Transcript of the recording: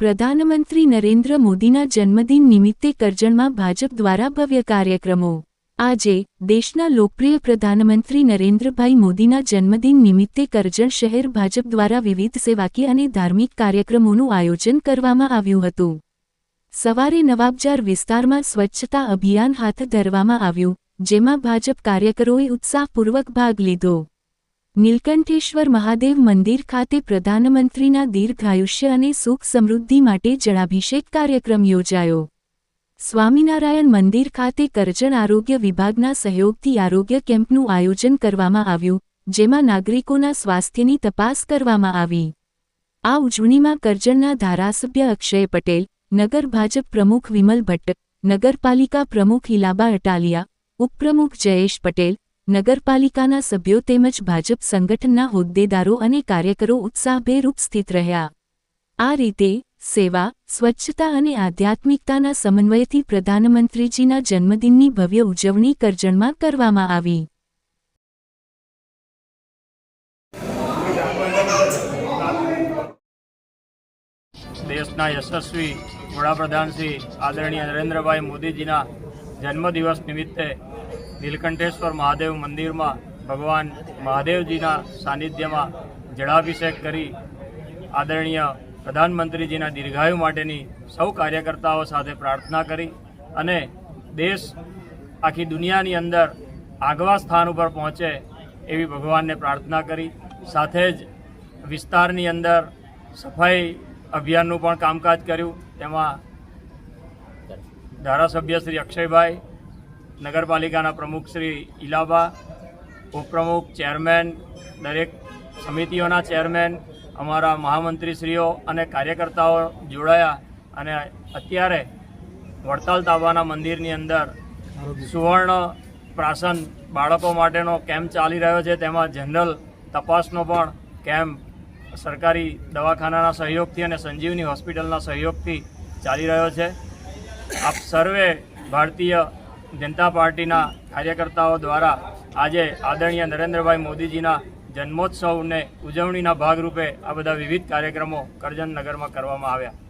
પ્રધાનમંત્રી નરેન્દ્ર મોદીના જન્મદિન નિમિત્તે કરજણમાં ભાજપ દ્વારા ભવ્ય કાર્યક્રમો. આજે, દેશના લોકપ્રિય પ્રધાનમંત્રી નરેન્દ્રભાઈ મોદીના જન્મદિન નિમિત્તે કરજણ શહેર ભાજપ દ્વારા વિવિધ સેવાકીય અને ધાર્મિક કાર્યક્રમોનું આયોજન કરવામાં આવ્યું હતું. સવારે નવાબજાર વિસ્તારમાં સ્વચ્છતા અભિયાન હાથ ધરવામાં આવ્યું, જેમાં ભાજપ કાર્યકરોએ ઉત્સાહપૂર્વક ભાગ લીધો. નીલકંઠેશ્વર મહાદેવ મંદિર ખાતે પ્રધાનમંત્રીના દીર્ઘાયુષ્ય અને સુખ સમૃદ્ધિ માટે જળાભિષેક કાર્યક્રમ યોજાયો. સ્વામિનારાયણ મંદિર ખાતે કરજણ આરોગ્ય વિભાગના સહયોગથી આરોગ્ય કેમ્પનું આયોજન કરવામાં આવ્યું, જેમાં નાગરિકોના સ્વાસ્થ્યની તપાસ કરવામાં આવી. આ ઉજવણીમાં કરજણના ધારાસભ્ય અક્ષય પટેલ, નગર ભાજપ પ્રમુખ વિમલ ભટ્ટ, નગરપાલિકા પ્રમુખ હિલાબા અટાલિયા, ઉપપ્રમુખ જયેશ પટેલ નગરપાલિકાના સભ્યો તેમજ ભાજપ સંગઠનના હોદ્દેદારો અને કાર્યકરો ઉત્સાહભેર ઉપસ્થિત રહ્યા. આ રીતે સેવા, સ્વચ્છતા અને આધ્યાત્મિકતાના સમન્વયથી પ્રધાનમંત્રીજીના જન્મદિનની ભવ્ય ઉજવણી કરજણમાં કરવામાં આવી. દેશના યશસ્વી વડાપ્રધાન શ્રી આદરણીય નરેન્દ્રભાઈ મોદીજીના જન્મદિવસ નિમિત્તે નીલકંઠેશ્વર મહાદેવ મંદિરમાં ભગવાન મહાદેવજીના સાનિધ્યમાં જળાભિષેક કરી આદરણીય પ્રધાનમંત્રીજીના દીર્ઘાયુ માટેની સૌ કાર્યકર્તાઓ સાથે પ્રાર્થના કરી અને દેશ આખી દુનિયાની અંદર આગવા સ્થાન ઉપર પહોંચે એવી ભગવાનને પ્રાર્થના કરી. સાથે જ વિસ્તારની અંદર સફાઈ અભિયાનનું પણ કામકાજ કર્યું. તેમાં ધારાસભ્ય શ્રી અક્ષયભાઈ નગરપાલિકાના પ્રમુખ શ્રી ઇલાબા ઉપપ્રમુખ, ચેરમેન, દરેક સમિતિઓના ચેરમેન, અમારા મહામંત્રીશ્રીઓ અને કાર્યકર્તાઓ જોડાયા અને અત્યારે વડતાલ તાબાના મંદિરની અંદર સુવર્ણ પ્રાસન બાળકો માટેનો કેમ્પ ચાલી રહ્યો છે. તેમાં જનરલ તપાસનો પણ કેમ્પ સરકારી દવાખાનાના સહયોગથી અને સંજીવની હોસ્પિટલના સહયોગથી ચાલી રહ્યો છે. આપ સર્વે ભારતીય જનતા પાર્ટીના કાર્યકર્તાઓ દ્વારા આજે આદરણીય નરેન્દ્રભાઈ મોદીજીના જન્મોત્સવને ઉજવણીના ભાગરૂપે આ બધા વિવિધ કાર્યક્રમો કરજણ નગરમાં કરવામાં આવ્યા.